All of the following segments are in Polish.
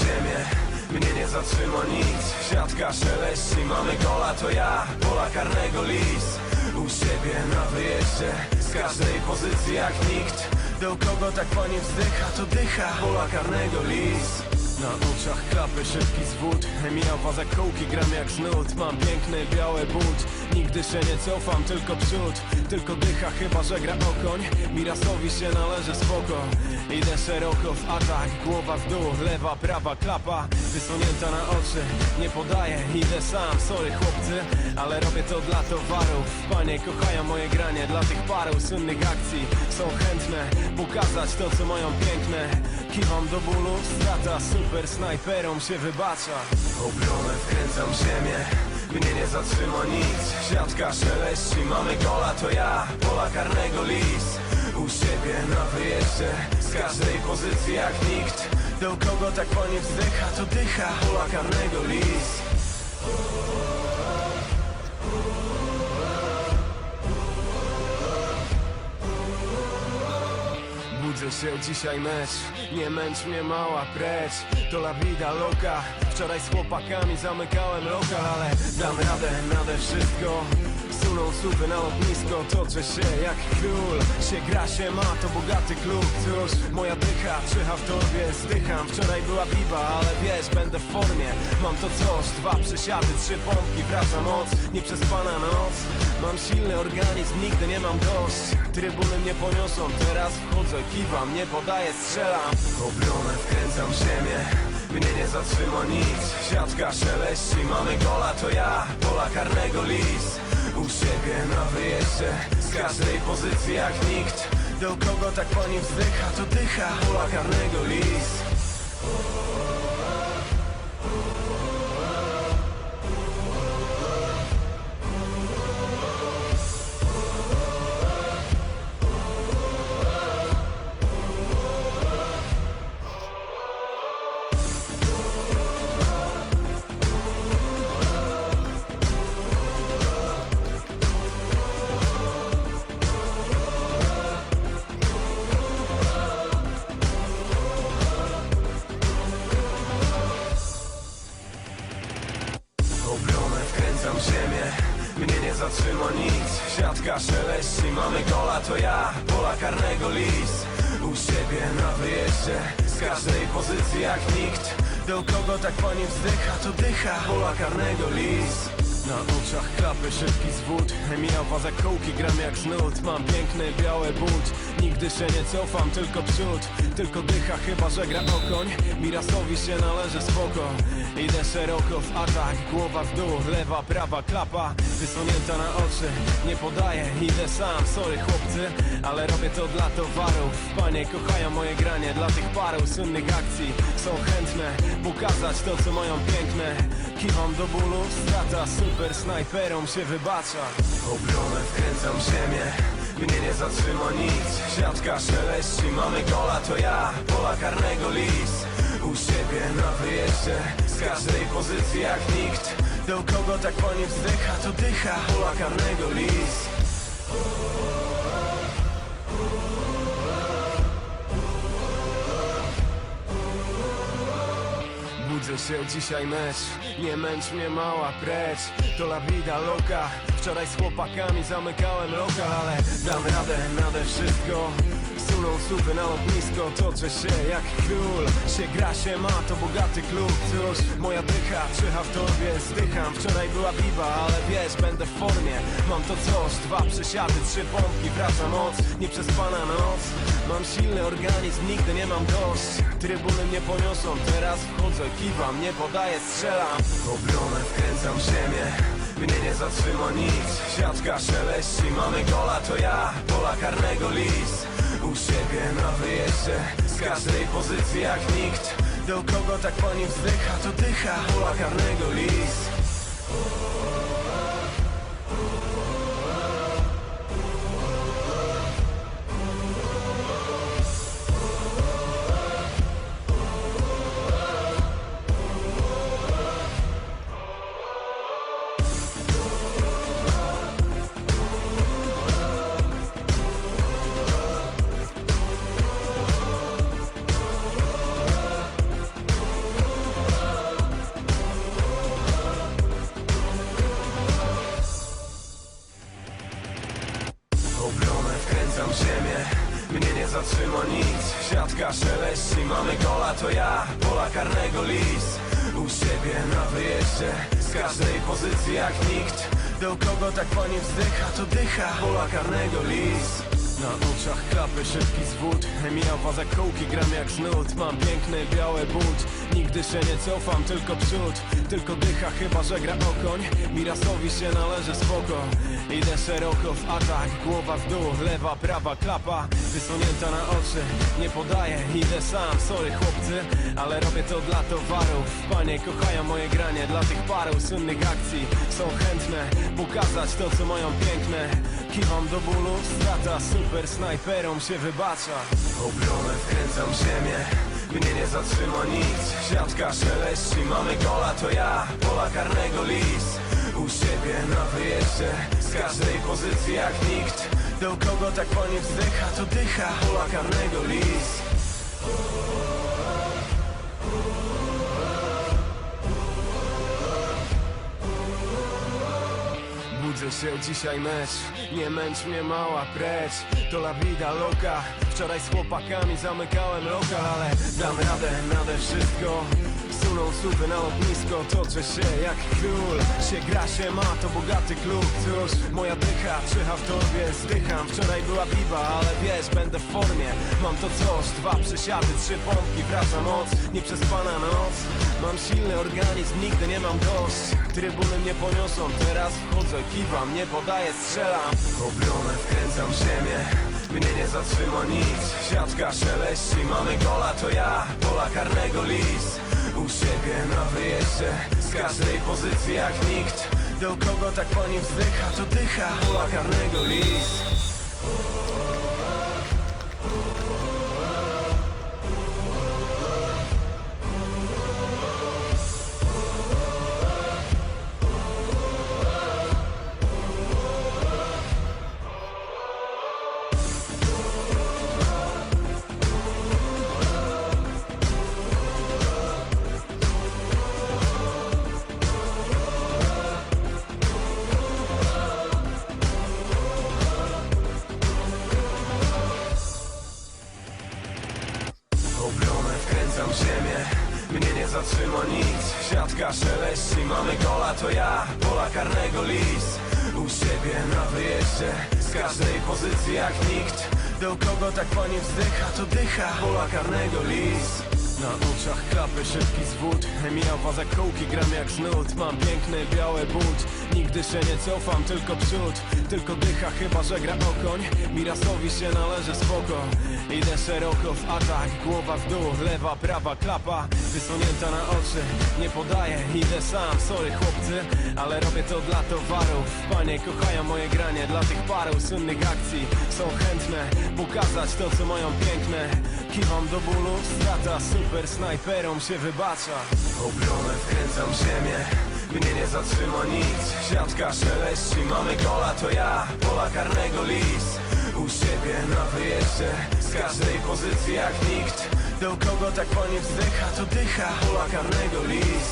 ziemię. Mnie nie zatrzyma nic. Siatka szeleści, mamy gola To ja, pola karnego lis U siebie na wyjeździe Z każdej pozycji jak nikt. Do kogo tak pani wzdycha To dycha, pola karnego lis na oczach klapy, szybki zwód. Mija waza kołki, gram jak znud. Mam piękny biały but Nigdy się nie cofam, tylko przód. Tylko dycha, chyba że gra okoń. Mirasowi się należy spoko. Idę szeroko w atak. Głowa w dół, lewa, prawa klapa. Wysunięta na oczy. Nie podaję, idę sam. Sorry chłopcy, ale robię to dla towarów Panie kochają moje granie. Dla tych paru słynnych akcji Są chętne. Pokazać to co mają piękne. Kiwam do bólu, strata Super snajperom się wybacza. Obronę wkręcam ziemię mnie nie zatrzyma nic Siatka szeleści, mamy gola to ja Pola karnego lis. U siebie na wyjeździe Z każdej pozycji jak nikt. Do kogo tak pani wzdycha to dycha Pola karnego lis Budzę się dzisiaj mecz. Nie męcz mnie mała precz. To la vida loca. Wczoraj z chłopakami zamykałem lokal Ale dam radę nade wszystko Suną słupy na lotnisko Toczę się jak król. Się gra się ma to bogaty klub. Cóż, moja dycha czyha w tobie. Zdycham, wczoraj była biba Ale wiesz, będę w formie. Mam to coś, dwa przysiady, trzy pompki Wraca moc, nieprzespana noc. Mam silny organizm, nigdy nie mam dość. Trybuny mnie poniosą, teraz wchodzę Kiwam, nie podaję, strzelam. Obronę wkręcam w ziemię mnie nie zatrzyma nic. Siatka szeleści, mamy gola to ja Pola karnego lis U siebie na wyjeździe. Z każdej pozycji jak nikt. Do kogo tak pani wzdycha to dycha. Pola karnego lis nechá holakarné do lís na oczach klapy, szybki zwód. Mija waza kołki, gram jak znud Mam piękny biały but. Nigdy się nie cofam, tylko przód. Tylko dycha, chyba że gra okoń Mirasowi się należy spoko. Idę szeroko w atak Głowa w dół, lewa, prawa klapa Wysunięta na oczy. Nie podaję, idę sam. Sorry chłopcy, ale robię to dla towarów. Panie kochają moje granie Dla tych paru. Słynnych akcji Są chętne pokazać to co mają piękne Kiwam do bólu, strata. Super snajperom się wybacza. Obronę wkręcam ziemię mnie nie zatrzyma nic. Siatka szeleści, mamy gola to ja Pola karnego lis U siebie na wyjeździe Z każdej pozycji jak nikt. Do kogo tak pani wzdycha to dycha Pola karnego lis Budzę się dzisiaj mecz. Nie męcz mnie mała precz. To la vida loca. Wczoraj z chłopakami zamykałem lokal Ale dam radę nade wszystko Suną słupy na lotnisko Toczę się jak król. Się gra się ma to bogaty klub. Cóż, moja dycha czyha w tobie. Zdycham, wczoraj była biba Ale wiesz, będę w formie. Mam to coś, dwa przysiady, trzy pompki Wraca moc, nieprzespana noc. Mam silny organizm, nigdy nie mam dość. Trybuny mnie poniosą, teraz wchodzę Kiwam, nie podaję, strzelam. Obronę wkręcam w ziemię mnie nie zatrzyma nic. Siatka szeleści, mamy gola to ja Pola karnego lis U siebie. Na wyjeździe Z każdej pozycji jak nikt. Do kogo tak pani wzdycha to dycha. Pola karnego To ja, pola karnego lis U siebie na wyjeździe Z każdej pozycji jak nikt. Do kogo tak pani wzdycha To dycha, pola karnego lis na oczach klapy, szybki zwód. Mija waza kołki, gram jak znud Mam piękny biały but. Nigdy się nie cofam, tylko przód. Tylko dycha, chyba że gra okoń Mirasowi się należy spoko. Idę szeroko w atak. Głowa w dół, lewa, prawa klapa. Wysunięta na oczy. Nie podaję, idę sam. Sorry chłopcy, ale robię to dla towarów Panie kochają moje granie. Dla tych paru słynnych akcji Są chętne. Pokazać to co mają piękne. Kiwam do bólu, strata Super snajperom się wybacza. Obronę wkręcam ziemię mnie nie zatrzyma nic. Siatka szeleści, mamy gola to ja Pola karnego lis U siebie na wyjeździe Z każdej pozycji jak nikt. Do kogo tak pani wzdycha to dycha. Pola karnego lis się dzisiaj mecz. Nie męcz mnie mała precz. To la vida loca. Wczoraj z chłopakami zamykałem lokal Ale dam radę nade wszystko Suną słupy na lotnisko Toczę się jak król. Się gra się ma to bogaty klub. Cóż, moja dycha czyha w tobie. Zdycham, wczoraj była biba Ale wiesz, będę w formie. Mam to coś, dwa przysiady, trzy pompki Wraca moc, nieprzespana noc. Mam silny organizm, nigdy nie mam dość. Trybuny mnie poniosą, teraz wchodzę Kiwam, nie podaję, strzelam. Obronę wkręcam w ziemię mnie nie zatrzyma nic. Siatka szeleści, mamy gola to ja Pola karnego lis U siebie na wyjeździe. Z każdej pozycji jak nikt. Do kogo tak pani wzdycha to dycha. Pola karnego Mnie nie zatrzyma nic. Siatka szeleści, mamy gola to ja Pola karnego lis U siebie na wyjeździe Z każdej pozycji jak nikt. Do kogo tak pani wzdycha to dycha. Pola karnego lis na oczach klapy, szybki zwód. Mija waza kołki, gram jak znud Mam piękny biały but. Nigdy się nie cofam, tylko przód. Tylko dycha, chyba że gra okoń. Mirasowi się należy spoko. Idę szeroko w atak Głowa w dół, lewa, prawa klapa Wysunięta na oczy. Nie podaję, idę sam. Sorry chłopcy, ale robię to dla towarów Panie kochają moje granie Dla tych paru słynnych akcji. Są chętne pokazać to co mają piękne. Kiwam do bólu, strata Super snajperom się wybacza. Obronę wkręcam ziemię mnie nie zatrzyma nic. Siatka szeleści, mamy gola to ja Pola karnego lis. U siebie na wyjeździe Z każdej pozycji jak nikt. Do kogo tak pani wzdycha to dycha Pola karnego lis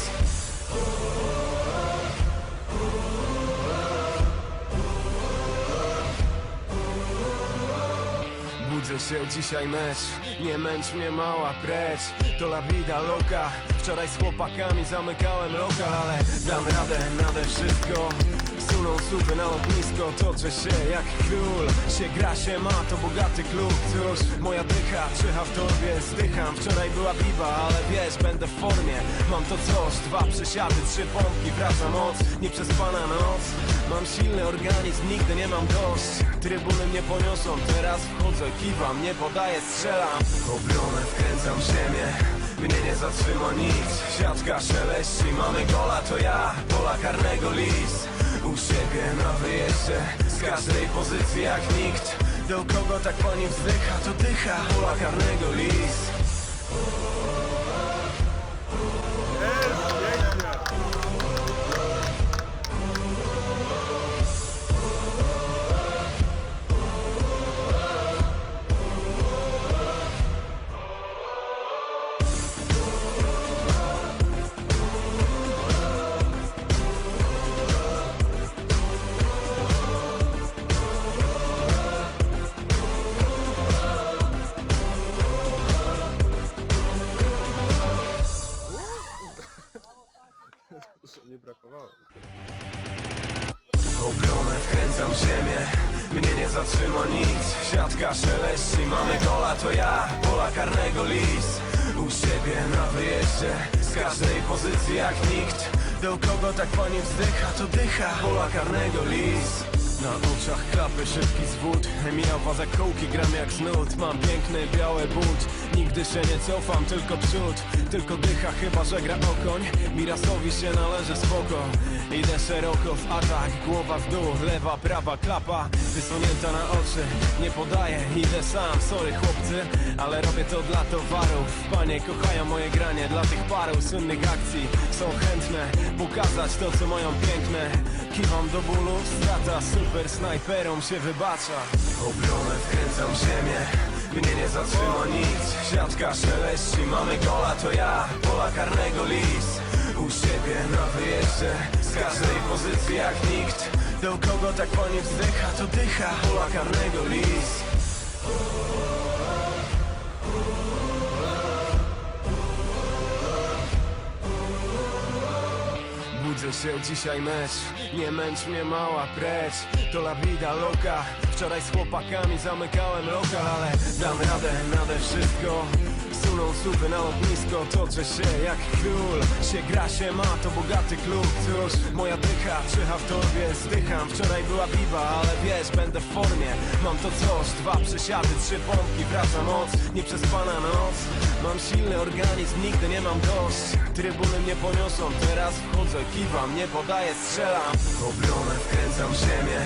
Budzę się dzisiaj mecz. Nie męcz mnie mała precz. To la vida loca. Wczoraj z chłopakami zamykałem lokal Ale dam radę nade wszystko Suną słupy na lotnisko. Toczę się jak król. Się gra się ma to bogaty klub. Cóż, moja dycha czyha w tobie. Zdycham, wczoraj była biba Ale wiesz, będę w formie. Mam to coś, dwa przysiady, trzy pompki. Wraca moc, nieprzespana noc. Mam silny organizm, nigdy nie mam dość. Trybuny mnie poniosą, teraz wchodzę Kiwam, nie podaję, strzelam. Obronę wkręcam w ziemię. Mnie nie zatrzyma nic. Siatka szeleści, mamy gola to ja Pola karnego lis U siebie na wyjeździe. Z każdej pozycji jak nikt. Do kogo tak pani wzdycha to dycha. Pola karnego lis lis na oczach klapy, szybki zwód. Mija wazek kołki, gram jak znud Mam piękny biały but. Nigdy się nie cofam, tylko przód. Tylko dycha, chyba że gra okoń. Mirasowi się należy spoko. Idę szeroko w atak Głowa w dół, lewa, prawa klapa Wysunięta na oczy. Nie podaję, idę sam. Sorry chłopcy, ale robię to dla towarów. Panie kochają moje granie Dla tych paru słynnych akcji. Są chętne pokazać to co mają piękne. Kiwam do bólu, strata Super snajperom się wybacza Obronę wkręcam ziemię Mnie nie zatrzyma nic. Siatka szeleści, mamy gola to ja Pola karnego lis. U siebie na wyjeździe Z każdej pozycji jak nikt. Do kogo tak pani wzdycha, to dycha Pola karnego lis Budzę się dzisiaj mecz. Nie męcz mnie mała precz. To la vida loca. Wczoraj z chłopakami zamykałem lokal Ale dam radę nade wszystko Suną słupy na lotnisko Toczę się jak król. Się gra się ma to bogaty klub Cóż, moja dycha czyha w torbie Zdycham, wczoraj była biwa Ale wiesz, będę w formie. Mam to coś, dwa przesiady, trzy pompki Wraca moc, nieprzespana noc. Mam silny organizm, nigdy nie mam dość. Trybuny mnie poniosą, teraz wchodzę Kiwam, nie podaję, strzelam. Obronę wkręcam ziemię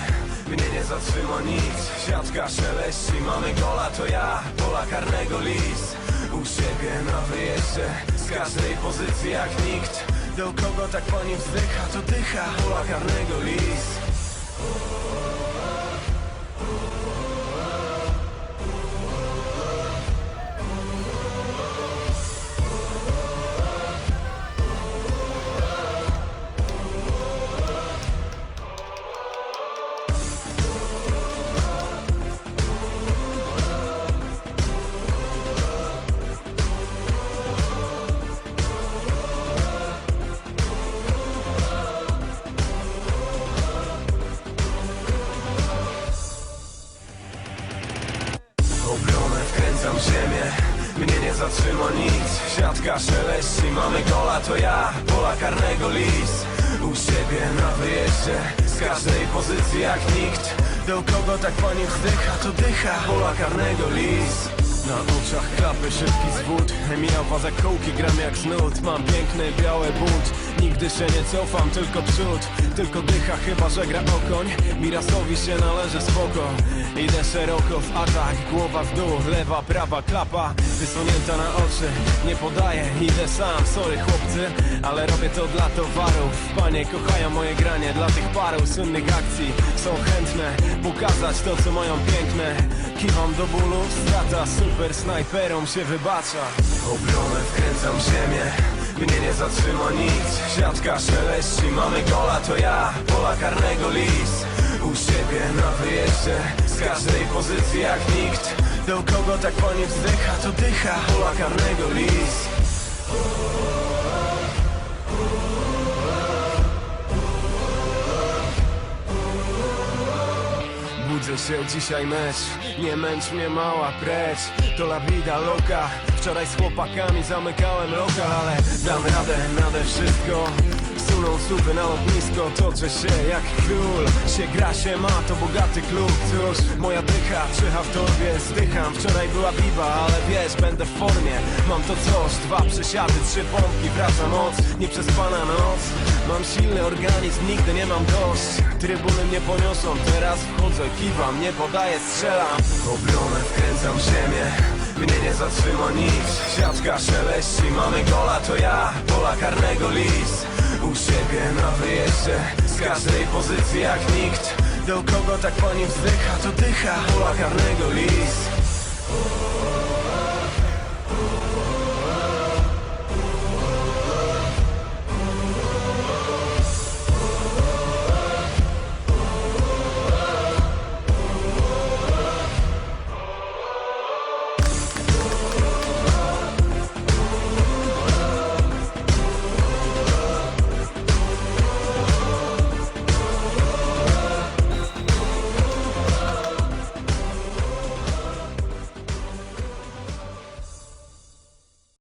mnie nie zatrzyma nic. Siatka szeleści, mamy gola to ja Pola karnego lis U siebie na wyjeździe Z każdej pozycji jak nikt. Do kogo tak pani wzdycha, to dycha Pola karnego lis Z każdej pozycji jak nikt. Do kogo tak pani wzdycha, to dycha. Pola karnego lis. Na oczach klapy, szybki zwód. Mija wazek kołki, gram jak znud Mam piękny biały bunt Nigdy się nie cofam, tylko przód Tylko dycha, chyba że gra okoń. Mirasowi się należy spoko. Idę szeroko w atak Głowa w dół, lewa, prawa klapa. Wysunięta na oczy Nie podaję, idę sam. Sorry chłopcy, ale robię to dla towarów. Panie kochają moje granie Dla tych paru słynnych akcji. Są chętne pokazać to co mają piękne. Kiwam do bólu, strata Super snajperom się wybacza. Obronę wkręcam ziemię mnie nie zatrzyma nic. Siatka szeleści, mamy gola to ja. Pola karnego lis. U siebie na wyjeździe. Z każdej pozycji jak nikt. Do kogo tak pani wzdycha, to dycha. Pola karnego lis. Budzę się dzisiaj mecz. Nie męcz mnie mała precz. To la vida loca Wczoraj z chłopakami zamykałem lokal Ale dam radę nade wszystko. Suną słupy na lotnisko Toczę się jak król. Się gra się ma to bogaty klub. Cóż, moja dycha czyha w torbie Zdycham, wczoraj była biwa Ale wiesz, będę w formie. Mam to coś, dwa przesiady, trzy pompki Wraca moc, nieprzespana noc. Mam silny organizm, nigdy nie mam dość. Trybuny mnie poniosą, teraz wchodzę Kiwam, nie podaję, strzelam. Obronę wkręcam ziemię mnie nie zatrzyma nic. Siatka szeleści, mamy gola to ja. Pola karnego lis U siebie na wyjeździe. Z każdej pozycji jak nikt. Do kogo tak pani wzdycha, to dycha. Pola karnego lis